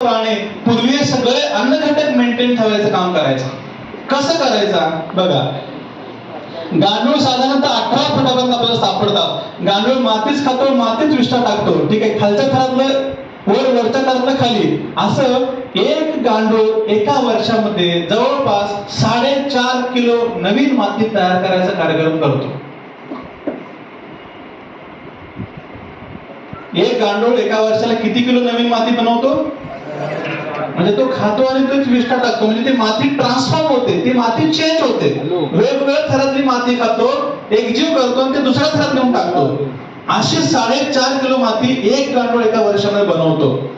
प्रमाणे पूर्वी सगळे अन्न घटक मेंटेन ठेवायचं काम करायचं. कसं करायचं? बघा. गांडूळ साधारणतः अठरा फुटापर्यंत आपल्याला सापडतात गांडूळ मातीच खातो मातीच विष्ठा टाकतो. ठीक आहे खालच्या थरातलं वर वरच्या थरातलं खाली. असं एक गांडूळ एका वर्षामध्ये जवळपास साडेचार किलो नवीन माती तयार करायचा कार्यक्रम करतो. एक गांडूळ एका वर्षाला किती किलो नवीन माती बनवतो? म्हणजे तो खातो आणि तोच विष्ठा टाकतो म्हणजे ती माती ट्रान्सफॉर्म होते. ती माती चेंज होते. वेगवेगळ्या थरातली माती खातो एकजीव करतो आणि ते दुसऱ्या थरात नेऊन टाकतो. अशी साडेचार किलो माती एक गांडूळ एका वर्षामध्ये बनवतो.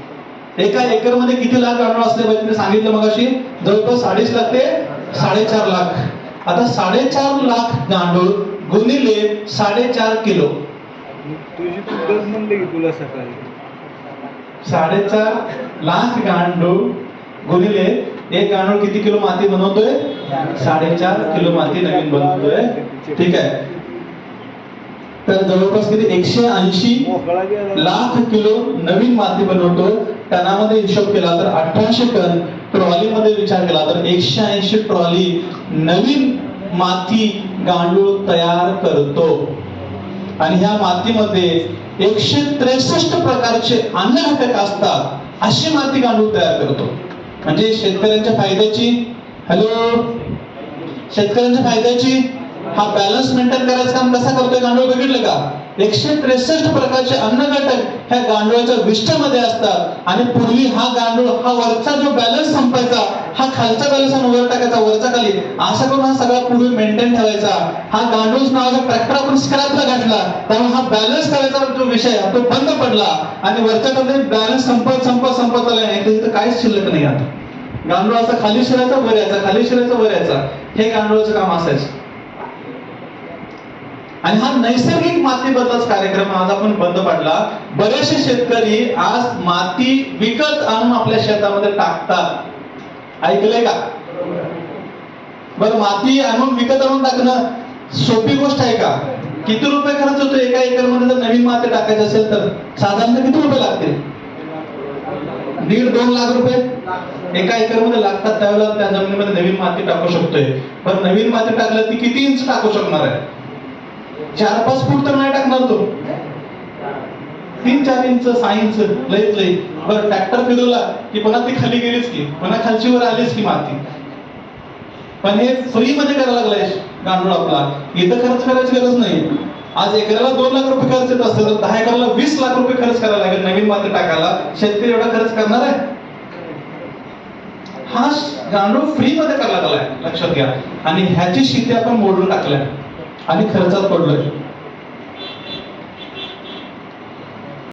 एका एकरमध्ये किती लाख गांडूळ असले पाहिजे मी सांगितलं मग अशी जवळपास साडेच लाख ते साडेचार लाख. आता साडेचार लाख गांडूळ गुणिले साडेचार किलो. तुझी तू गज म्हणले की तुला सकाळी. साडेचार लाख गांडूळ गुणिले एक गांडूळ किती किलो माती बनवतोय? साडेचार किलो माती नवीन बनवतोय. ठीक आहे. तर जवळपास किती? एकशे ऐंशी लाख किलो नवीन माती बनवतो. टनामध्ये हिशोब केला तर अठराशे टन. ट्रॉलीमध्ये विचार केला तर एकशे ऐंशी ट्रॉली नवीन माती गांडूळ तयार करतो. आणि ह्या मातीमध्ये एकशे त्रेसष्ट प्रकारचे अन्न घटक असतात अशी माती गांडूळ तयार करतो. म्हणजे शेतकऱ्यांच्या फायद्याची हॅलो? शेतकऱ्यांच्या फायद्याची? हा बॅलन्स मेंटेन करायचं काम कसा करतोय? गांडूळ बघितलं का? एकशे त्रेसष्ट प्रकारचे अन्न घटक ह्या गांडूळाच्या विष्ठेमध्ये असतात. आणि पूर्वी हा गांडूळ हा वरचा जो बॅलन्स संपायचा हा खालचा बॅलन्स वर टाकायचा वरचा खाली. असा करून हा सगळा पूर्वी मेंटेन ठेवायचा. हा गांडूळ नावाचा ट्रॅक्टर आपण स्क्रॅपला घातला. त्यामुळे हा बॅलन्स करायचा जो विषय आहे, तो बंद पडला. आणि वरच्या खाली बॅलन्स संपत संपत संपत आला. नाही तिथं काहीच शिल्लक नाही आता. गांडूळ असा खाली शिरायचा वर यायचा खाली शिरायचा वर यायचा. हे गांडूळचं काम असायचं. आणि हा नैसर्गिक माती बदलाच कार्यक्रम आज आपण बंद पडला. बरेचसे शेतकरी आज माती विकत आणून आपल्या शेतामध्ये टाकतात. ऐकलंय का? बरं माती आणून विकत आणून टाकणं सोपी गोष्ट आहे का? किती रुपये खर्च होतो एका एकरमध्ये जर नवीन माती टाकायची असेल तर साधारण किती रुपये लागतील? दीड दोन लाख रुपये? एका एकरमध्ये लागतात त्यावेळेला त्या जमिनीमध्ये नवीन माती टाकू शकतोय. पण नवीन माती टाकलं ती किती इंच टाकू शकणार आहे? चार पाच फूट तर नाही टाकणार तो तीन चार इंच सहा इंच लईत लई. बरं ट्रॅक्टर फिरवला की पुन्हा ती खाली गेलीच की पुन्हा खालची वर आलीच की माती. पण हे फ्री मध्ये करायला लागलाय गांडूळ आपला. इथं खर्च करायची गरज नाही. आज एकराला दोन लाख रुपये खर्च येत असतं तर दहा एकराला वीस लाख रुपये खर्च करायला लागेल नवीन माती टाकायला. शेतकरी एवढा खर्च करणार आहे? हा गांडूळ फ्री मध्ये करायला लागलाय लक्षात घ्या. आणि ह्याची शेती आपण मोडून टाकल्या. आणि खर्चात पडलोय.